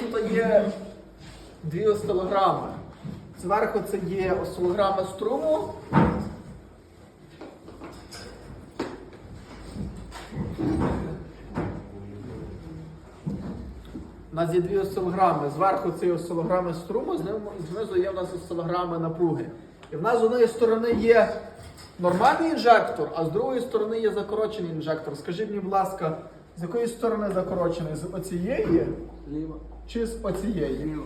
Тут є дві осцилограми. Зверху це є осцилограма струму. У нас є дві осцилограми. Зверху це є осцилограми струму, знизу- є в нас осцилограми напруги. І в нас з однієї сторони є нормальний інжектор, а з другої сторони є закорочений інжектор. Скажіть мені, будь ласка, з якої сторони закорочений? З оцієї Ліво. Чи з оцієї?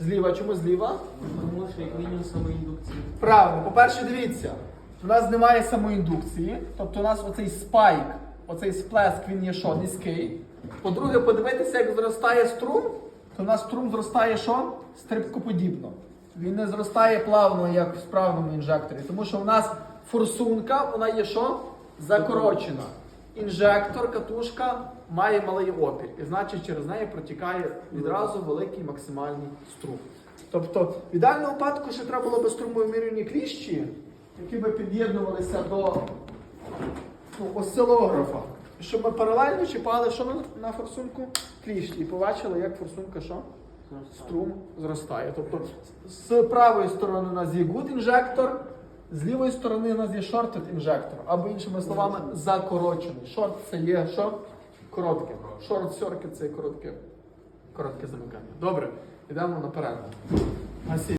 Зліва, чому зліва? Тому що як мінімум самоіндукція. Правильно, по-перше, дивіться, у нас немає самоіндукції, тобто у нас оцей спайк, оцей сплеск, він є що, низький. По-друге, подивитися, як зростає струм, то у нас струм зростає що? Стрибкоподібно. Він не зростає плавно, як в справному інжекторі, тому що у нас форсунка, вона є що? Закорочена. Інжектор, катушка має малий опір, і значить через неї протікає відразу великий максимальний струм. Тобто, в ідеальному випадку ще треба було би струмовимірювані кліщі, які би під'єднувалися до ну, осцилографа. Щоб ми паралельно чіпали що на, на форсунку кліщі і побачили, як форсунка що? Струм зростає. Тобто з правої сторони у нас є good інжектор, з лівої сторони у нас є shorted інжектор, або іншими словами, закорочений. Шорт це є що? Коротке. Шорт сьорки це є коротке, коротке замикання. Добре, йдемо наперед.